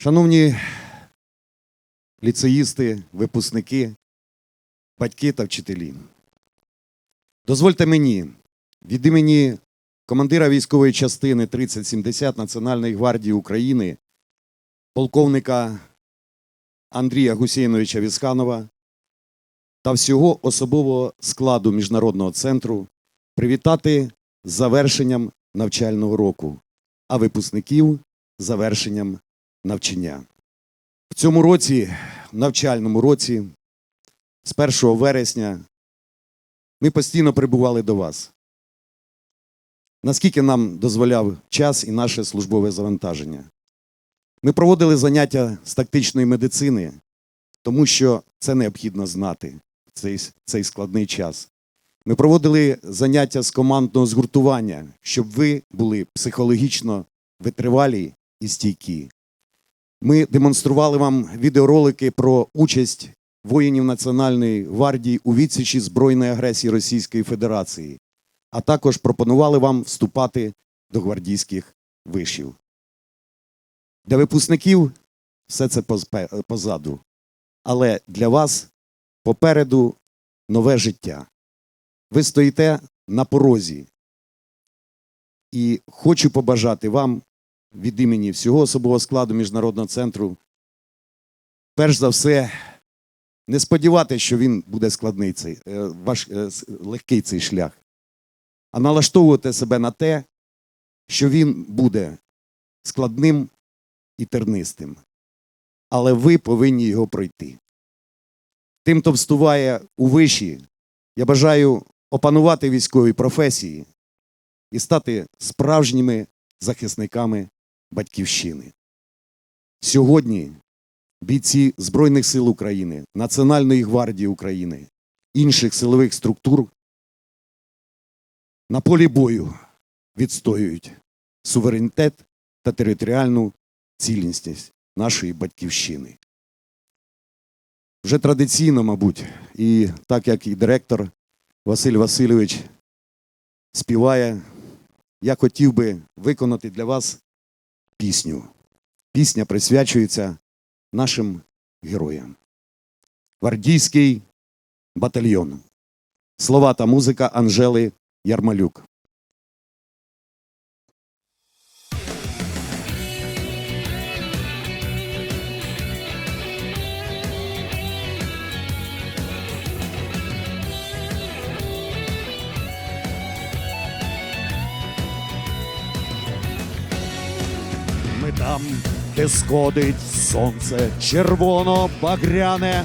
Шановні ліцеїсти, випускники, батьки та вчителі, дозвольте мені від імені командира військової частини 3070 Національної гвардії України, полковника Андрія Гусейновича Вісханова та всього особового складу міжнародного центру привітати з завершенням навчального року, а випускників завершенням навчання. В цьому році, в навчальному році, з 1 вересня, ми постійно прибували до вас. Наскільки нам дозволяв час і наше службове завантаження. Ми проводили заняття з тактичної медицини, тому що це необхідно знати в цей, цей складний час. Ми проводили заняття з командного згуртування, щоб ви були психологічно витривалі і стійкі. Ми демонстрували вам відеоролики про участь воїнів Національної гвардії у відсічі збройної агресії Російської Федерації, а також пропонували вам вступати до гвардійських вишів. Для випускників все це позаду. Але для вас попереду нове життя. Ви стоїте на порозі. І хочу побажати вам від імені всього особового складу міжнародного центру, перш за все, не сподіватися, що він буде складний цей, е, ваш, е, легкий цей шлях, а налаштовувати себе на те, що він буде складним і тернистим. Але ви повинні його пройти. Тим, хто вступає у виші, я бажаю опанувати військові професії і стати справжніми захисниками батьківщини. Сьогодні бійці Збройних сил України, Національної гвардії України, інших силових структур на полі бою відстоюють суверенітет та територіальну цілісність нашої батьківщини. Вже традиційно, мабуть, і так як і директор Василь Васильович співає, я хотів би виконати для вас пісню. Пісня присвячується нашим героям. Гвардійський батальйон. Слова та музика Анжели Ярмалюк. Там, де сходить сонце червоно-багряне,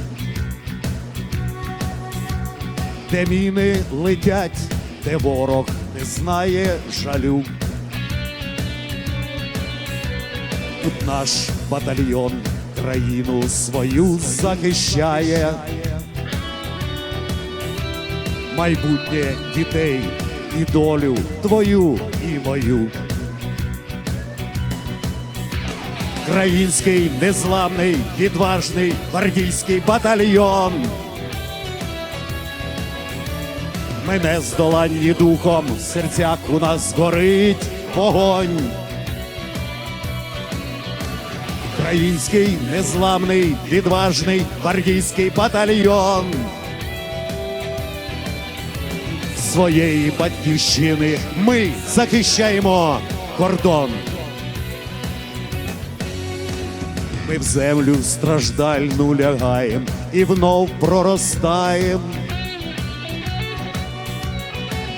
де міни летять, де ворог не знає жалю. Тут наш батальйон країну свою захищає. Майбутнє дітей і долю твою і мою. Український незламний, відважний гвардійський батальйон. Мене здоланні духом, в серцях у нас горить вогонь. Український незламний, відважний гвардійський батальйон. Своєї батьківщини ми захищаємо кордон. Ми в землю страждальну лягаєм і внов проростаєм,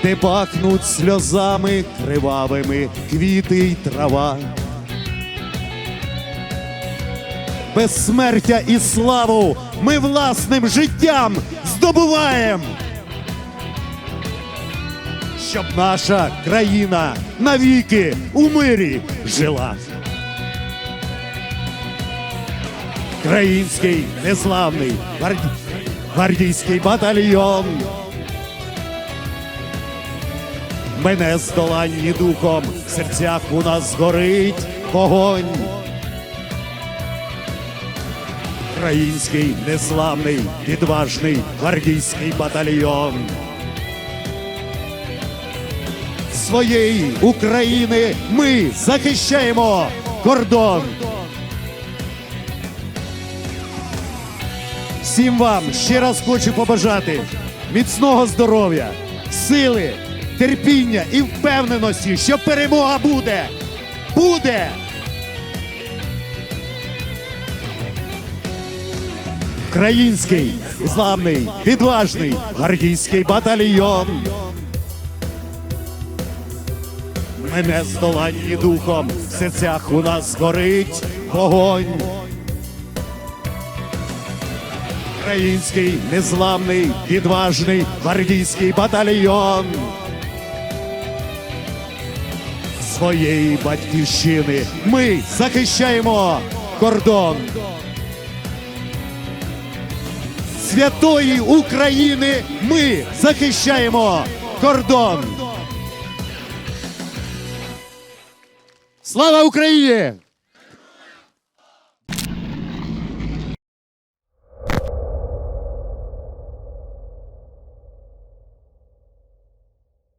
де пахнуть сльозами кривавими квіти й трава. Безсмертя і славу ми власним життям здобуваємо. Щоб наша країна навіки у мирі жила. Український незламний гварді... гвардійський батальйон. Мене здоланні духом, в серцях у нас горить вогонь. Український незламний, відважний гвардійський батальйон. Своєї України ми захищаємо кордон. Всім вам ще раз хочу побажати міцного здоров'я, сили, терпіння і впевненості, що перемога буде. Буде! Український, славний, відважний, гвардійський батальйон. Ми не здоланні духом, в серцях у нас горить вогонь. Український незламний, відважний гвардійський батальйон. Своєї батьківщини ми захищаємо кордон. Святої України ми захищаємо кордон. Слава Україні!